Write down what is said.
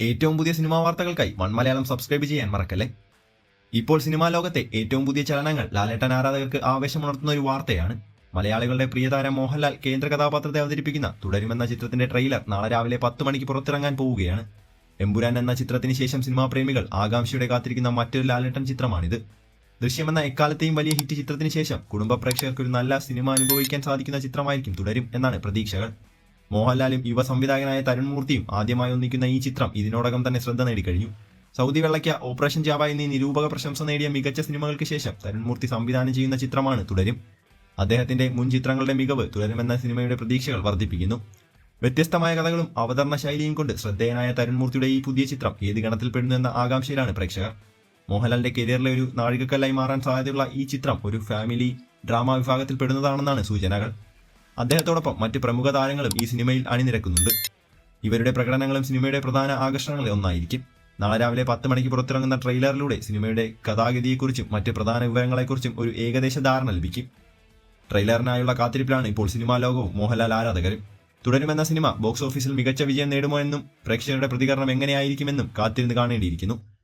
ഏറ്റവും പുതിയ സിനിമാ വാർത്തകൾക്കായി വൺ മലയാളം സബ്സ്ക്രൈബ് ചെയ്യാൻ മറക്കല്ലേ? ഇപ്പോൾ സിനിമാ ലോകത്തെ ഏറ്റവും പുതിയ ചലനങ്ങൾ ലാലേട്ടൻ ആരാധകർക്ക് ആവേശമുണർത്തുന്ന ഒരു വാർത്തയാണ്. മലയാളികളുടെ പ്രിയതാരം മോഹൻലാൽ കേന്ദ്ര കഥാപാത്രത്തെ അവതരിപ്പിക്കുന്ന തുടരുമെന്ന ചിത്രത്തിന്റെ ട്രെയിലർ നാളെ രാവിലെ പത്ത് മണിക്ക് പുറത്തിറങ്ങാൻ പോവുകയാണ്. എമ്പുരാൻ എന്ന ചിത്രത്തിന് ശേഷം സിനിമാ പ്രേമികൾ ആകാംക്ഷയോടെ കാത്തിരിക്കുന്ന മറ്റൊരു ലാലേട്ടൻ ചിത്രമാണിത്. ദൃശ്യമെന്ന എക്കാലത്തെയും വലിയ ഹിറ്റ് ചിത്രത്തിന് ശേഷം കുടുംബ പ്രേക്ഷകർക്ക് ഒരു നല്ല സിനിമ അനുഭവിക്കാൻ സാധിക്കുന്ന ചിത്രമായിരിക്കും തുടരും എന്നാണ് പ്രതീക്ഷകൾ. മോഹൻലാലും യുവ സംവിധായകനായ തരുൺ മൂർത്തിയും ആദ്യമായി ഒന്നിക്കുന്ന ഈ ചിത്രം ഇതിനോടകം തന്നെ ശ്രദ്ധ നേടിക്കഴിഞ്ഞു. സൗദി വെള്ളയ്ക്ക ഓപ്പറേഷൻ ജാവ എന്നീ നിരൂപക പ്രശംസ നേടിയ മികച്ച സിനിമകൾക്ക് ശേഷം തരുൺ മൂർത്തി സംവിധാനം ചെയ്യുന്ന ചിത്രമാണ് തുടരും. അദ്ദേഹത്തിന്റെ മുൻ ചിത്രങ്ങളുടെ മികവ് തുടരുമെന്ന സിനിമയുടെ പ്രതീക്ഷകൾ വർദ്ധിപ്പിക്കുന്നു. വ്യത്യസ്തമായ കഥകളും അവതരണ ശൈലിയും കൊണ്ട് ശ്രദ്ധേയനായ തരുൺ മൂർത്തിയുടെ ഈ പുതിയ ചിത്രം ഏത് ഗണത്തിൽപ്പെടുന്നു എന്ന ആകാംക്ഷയിലാണ് പ്രേക്ഷകർ. മോഹൻലാലിന്റെ കരിയറിലെ ഒരു നാഴികക്കല്ലായി മാറാൻ സാധ്യതയുള്ള ഈ ചിത്രം ഒരു ഫാമിലി ഡ്രാമ വിഭാഗത്തിൽ പെടുന്നതാണെന്നാണ് സൂചനകൾ. അദ്ദേഹത്തോടൊപ്പം മറ്റ് പ്രമുഖ താരങ്ങളും ഈ സിനിമയിൽ അണിനിരക്കുന്നുണ്ട്. ഇവരുടെ പ്രകടനങ്ങളും സിനിമയുടെ പ്രധാന ആകർഷണങ്ങളിൽ ഒന്നായിരിക്കും. നാളെ രാവിലെ പത്ത് മണിക്ക് പുറത്തിറങ്ങുന്ന ട്രെയിലറിലൂടെ സിനിമയുടെ കഥാഗതിയെക്കുറിച്ചും മറ്റ് പ്രധാന വിവരങ്ങളെക്കുറിച്ചും ഒരു ഏകദേശ ധാരണ ലഭിക്കും. ട്രെയിലറിനായുള്ള കാത്തിരിപ്പിലാണ് ഇപ്പോൾ സിനിമാ ലോകവും മോഹൻലാൽ ആരാധകരും. തുടരുമെന്ന സിനിമ ബോക്സ് ഓഫീസിൽ മികച്ച വിജയം നേടുമോ എന്നും പ്രേക്ഷകരുടെ പ്രതികരണം എങ്ങനെയായിരിക്കുമെന്നും കാത്തിരുന്ന് കാണേണ്ടിയിരിക്കുന്നു.